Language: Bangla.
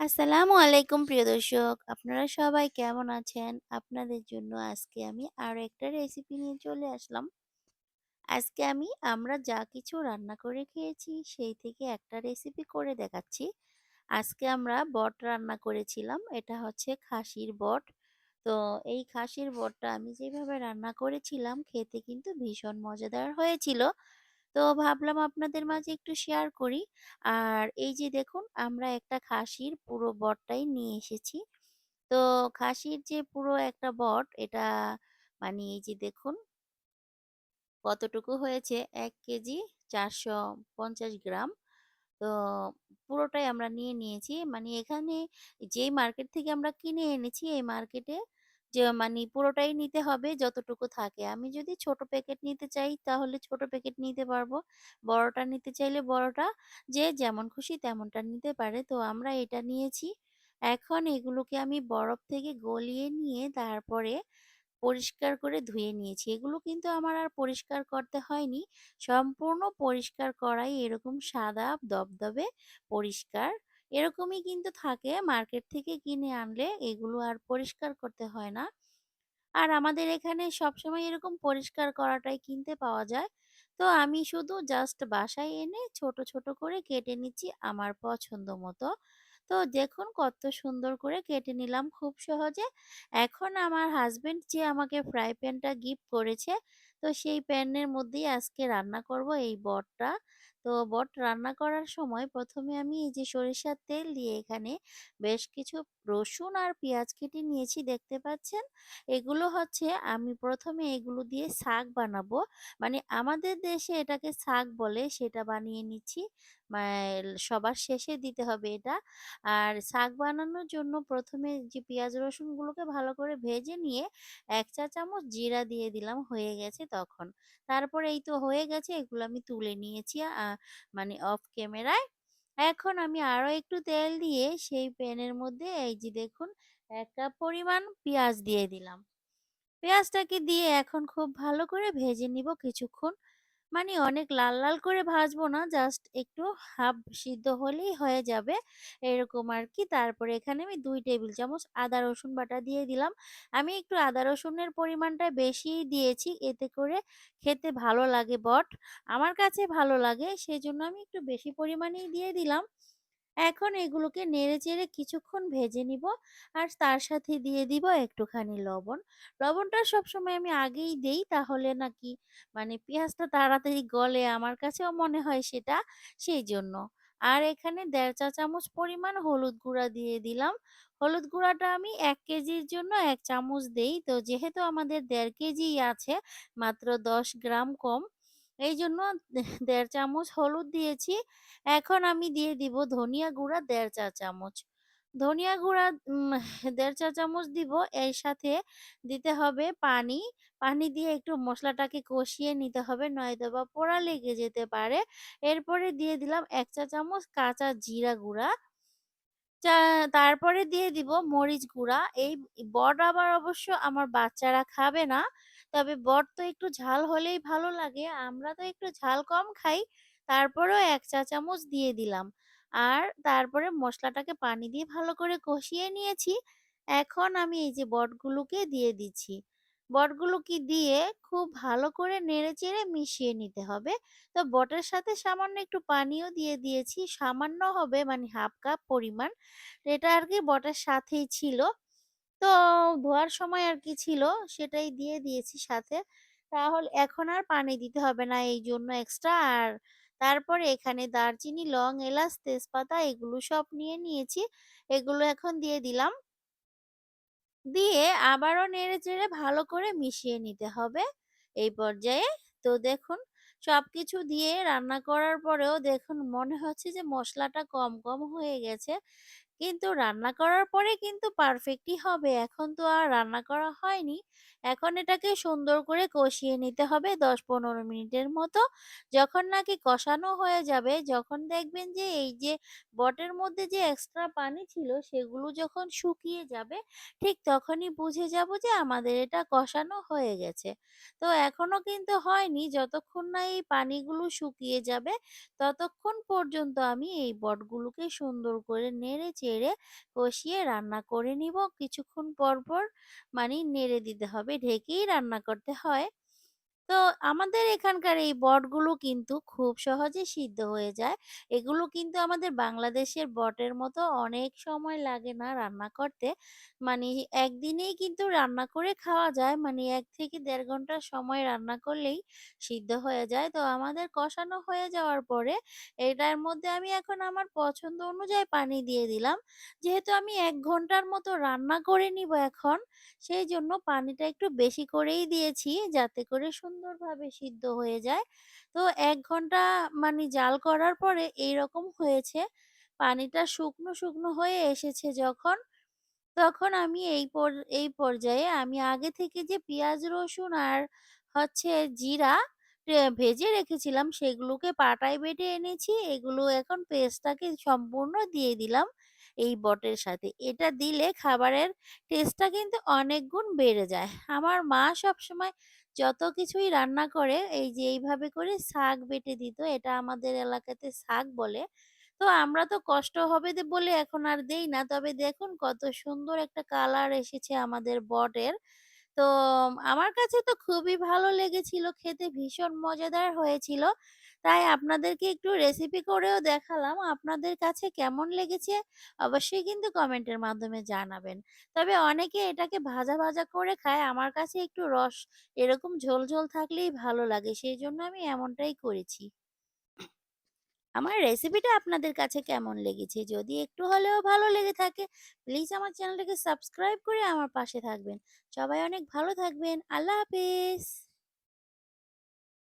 আসসালামু আলাইকুম, প্রিয় দর্শক। আপনারা সবাই কেমন আছেন? আপনাদের জন্য আজকে আমি আরও একটা রেসিপি নিয়ে চলে আসলাম। আজকে আমি, আমরা যা কিছু রান্না করে খেয়েছি, সেই থেকে একটা রেসিপি করে দেখাচ্ছি। আজকে আমরা বট রান্না করেছিলাম। এটা হচ্ছে খাসির বট। তো এই খাসির বটটা আমি যেভাবে রান্না করেছিলাম, খেতে কিন্তু ভীষণ মজাদার হয়েছিল। তো ভাবলাম আপনাদের মাঝে একটু শেয়ার করি। আর এই যে দেখুন, আমরা একটা খাসির পুরো বটটাই নিয়ে এসেছি। তো খাসির যে পুরো একটা বট, এটা মানে এই যে দেখুন, কতটুকু হয়েছে এক কেজি ৪৫০ গ্রাম। তো পুরোটাই আমরা নিয়ে নিয়েছি। মানে এখানে যেই মার্কেট থেকে আমরা কিনে এনেছি, এই মার্কেটে যে মানে পুরোটাই নিতে হবে যতটুকু থাকে। আমি যদি ছোট প্যাকেট নিতে চাই, তাহলে ছোট প্যাকেট নিতে পারব। বড়টা নিতে চাইলে বড়টা যে যেমন খুশি তেমনটা নিতে পারে। তো আমরা এটা নিয়েছি। এখন এগুলোকে আমি বরফ থেকে গলিয়ে নিয়ে তারপরে পরিষ্কার করে ধুয়ে নিয়েছি। এগুলো কিন্তু আমার আর পরিষ্কার করতে হয়নি। সম্পূর্ণ পরিষ্কার করাই এরকম সাদা, দবদবে পরিষ্কার। এরকমই কিন্তু থাকে মার্কেট থেকে কিনে আনলে এগুলো আর পরিষ্কার করতে হয় না। আর আমাদের এখানে সবসময় এরকম পরিষ্কার করাটাই কিনতে পাওয়া যায়। তো আমি শুধু জাস্ট বাসায় এনে ছোট, ছোট করে কেটে নিচ্ছি আমার পছন্দ মতো। তো দেখুন কত সুন্দর করে কেটে নিলাম খুব সহজে। এখন আমার হাসব্যান্ড যে আমাকে ফ্রাই প্যানটা গিফট করেছে, তো সেই প্যানের মধ্যেই আজকে রান্না করব এই বটটা। তো বট রান্না করার সময় প্রথমে আমি এই যে সরিষার তেল দিয়ে এখানে বেশ কিছু রসুন আর পেঁয়াজ কেটে নিয়েছি, দেখতে পাচ্ছেন। এগুলো হচ্ছে আমি প্রথমে এগুলো দিয়ে শাক বানাবো। মানে আমাদের দেশে এটাকে শাক বলে, সেটা বানিয়ে নিচ্ছি। সবার শেষে দিতে হবে এটা। আর শাক বানানোর জন্য প্রথমে যে পেঁয়াজ রসুনগুলোকে ভালো করে ভেজে নিয়ে এক চা চামচ জিরা দিয়ে দিলাম, হয়ে গেছে তখন। তারপরে এই তো হয়ে গেছে, এগুলো আমি তুলে নিয়েছি আ মানে অফ ক্যামেরায়। এখন আমি আরও একটু তেল দিয়ে সেই প্যানের মধ্যে এই যে দেখুন ১ কাপ পরিমাণ পেঁয়াজ দিয়ে দিলাম। পেঁয়াজটাকে দিয়ে এখন খুব ভালো করে ভেজে নিব কিছুক্ষণ। মানে অনেক লাল, লাল করে ভাজবো না। জাস্ট একটু হাফ সিদ্ধ হলেই হয়ে যাবে। এরকম আর কি তারপরে এখানে আমি দুই টেবিল চামচ আদা রসুন বাটা দিয়ে দিলাম। আমি একটু আদা রসুনের পরিমাণটা বেশি দিয়েছি। এতে করে খেতে ভালো লাগে বট। আমার কাছে ভালো লাগে। সেই জন্য আমি একটু বেশি পরিমাণেই দিয়ে দিলাম। এখন এগুলোকে নেড়েচেড়ে কিছুক্ষণ ভেজে নিব। আর তার সাথে দিয়ে দিব একটুখানি লবণ। লবণটা সবসময় আমি আগেই দেই তাহলে নাকি মানে পেঁয়াজটা তাড়াতাড়ি গলে আমার কাছেও মনে হয় সেটা সেই জন্য আর এখানে দেড় চা চামচ পরিমাণ হলুদ গুঁড়া দিয়ে দিলাম। হলুদ গুঁড়াটা আমি এক কেজির জন্য এক চামচ দেই। তো যেহেতু আমাদের দেড় কেজিই আছে, মাত্র ১০ গ্রাম কম। এইজন্য ১.৫ চামচ হলুদ দিয়েছি। এখন আমি দিয়ে দিব ধনিয়া গুঁড়া দেড় চা চামচ। ধনিয়া গুঁড়া দেড় চা চামচ দিব। এর সাথে দিতে হবে পানি। পানি দিয়ে একটু মশলাটাকে কষিয়ে নিতে হবে নয়তোবা পোড়া লেগে যেতে পারে। এরপরে দিয়ে দিলাম এক চা চামচ কাঁচা জিরা গুঁড়া। চা তারপরে দিয়ে দিব মরিচ গুঁড়া। এই বট আবার অবশ্য আমার বাচ্চারা খাবে না। তবে বট তো একটু ঝাল হলেই ভালো লাগে। আমরা তো একটু ঝাল কম খাই। তারপরেও এক চা চামচ দিয়ে দিলাম। আর তারপরে মশলাটাকে পানি দিয়ে ভালো করে কষিয়ে নিয়েছি। এখন আমি এই যে বটগুলোকে দিয়ে দিচ্ছি। বটগুলোকে দিয়ে খুব ভালো করে নেড়েচেড়ে মিশিয়ে নিতে হবে। তো বটের সাথে সামান্য একটু পানিও দিয়ে দিয়েছি। সামান্য হবে মানে হাফ কাপ পরিমাণ। এটা আর কি বটের সাথেই ছিল। তো ধোয়ার সময় আর কি ছিল সেটাই দিয়ে দিয়েছি সাথে। তাহলে এখন আর পানি দিতে হবে না এই জন্য এক্সট্রা আর তারপরে এখানে দারচিনি, লং, এলাচ, তেজপাতা এগুলো সব নিয়ে নিয়েছি। এগুলো এখন দিয়ে দিলাম। দিয়ে আবারও নেড়ে চেড়ে ভালো করে মিশিয়ে নিতে হবে এই পর্যায়ে। তো দেখুন সব কিছু দিয়ে রান্না করার পরেও দেখুন মনে হচ্ছে যে মশলাটা কম, কম হয়ে গেছে। কিন্তু রান্না করার পরে কিন্তু পারফেক্টই হবে। এখন তো আর রান্না করা হয়নি। এখন এটাকে সুন্দর করে কষিয়ে নিতে হবে দশ পনেরো মিনিটের মতো। যখন নাকি কষানো হয়ে যাবে, যখন দেখবেন যে এই যে বটের মধ্যে যে এক্সট্রা পানি ছিল সেগুলো যখন শুকিয়ে যাবে, ঠিক তখনই বুঝে যাব যে আমাদের এটা কষানো হয়ে গেছে। তো এখনও কিন্তু হয়নি। যতক্ষণ না এই পানিগুলো শুকিয়ে যাবে, ততক্ষণ পর্যন্ত আমি এই বটগুলোকে সুন্দর করে নেড়ে ছেড়ে কষিয়ে রান্না করে নিব। কিছুক্ষণ পর, পর মানে নেড়ে দিতে হবে। ঢেকেই রান্না করতে হয়। তো আমাদের এখানকার এই বটগুলো কিন্তু খুব সহজে সিদ্ধ হয়ে যায়। এগুলো কিন্তু আমাদের বাংলাদেশের বটের মতো অনেক সময় লাগে না রান্না করতে। মানে একদিনেই কিন্তু রান্না করে খাওয়া যায়। মানে এক থেকে দেড় ঘণ্টা সময় রান্না করলেই সিদ্ধ হয়ে যায়। তো আমাদের কষানো হয়ে যাওয়ার পরে এটার মধ্যে আমি এখন আমার পছন্দ অনুযায়ী পানি দিয়ে দিলাম। যেহেতু আমি এক ঘণ্টার মতো রান্না করে নিব এখন, সেই জন্য পানিটা একটু বেশি করেই দিয়েছি যাতে করে সুন্দরভাবে সিদ্ধ হয়ে যায়। তো এক ঘণ্টা মানে জাল করার পরে এইরকম হয়েছে। পানিটা শুকনো, শুকনো হয়ে এসেছে যখন, তখন আমি এই পর এই পর্যায়ে আমি আগে থেকে যে পেঁয়াজ, রসুন আর হচ্ছে জিরা ভেজে রেখেছিলাম সেগুলোকে পাটায় বেটে এনেছি। এগুলো এখন পেস্টটাকে সম্পূর্ণ দিয়ে দিলাম এই বটের সাথে। এটা দিলে খাবারের টেস্টটা কিন্তু অনেক গুণ বেড়ে যায়। আমার মা সবসময় যত কিছুই রান্না করে, এই যে এইভাবে করে শাক বেটে দিত। এটা আমাদের এলাকাতে শাক বলে। তো আমরা তো কষ্ট হবে দে বলে এখন আর দেই না। তবে দেখুন কত সুন্দর একটা কালার এসেছে আমাদের বটের। তো আমার কাছে তো খুবই ভালো লেগেছিল, খেতে ভীষণ মজাদার হয়েছিল। তাই আপনাদেরকে একটু রেসিপি করেও দেখালাম। আপনাদের কাছে কেমন লেগেছে অবশ্যই কিন্তু কমেন্টের মাধ্যমে জানাবেন। তবে অনেকে এটাকে ভাজা, ভাজা করে খায়। আমার কাছে একটু রস এরকম ঝোল, ঝোল থাকলেই ভালো লাগে। সেই জন্য আমি এমনটাই করেছি। আমার রেসিপিটা আপনাদের কাছে কেমন লেগেছে? যদি একটু হলেও ভালো লেগে থাকে প্লিজ আমার চ্যানেলটাকে সাবস্ক্রাইব করে আমার পাশে থাকবেন। সবাই অনেক ভালো থাকবেন। আল্লাহ হাফেজ।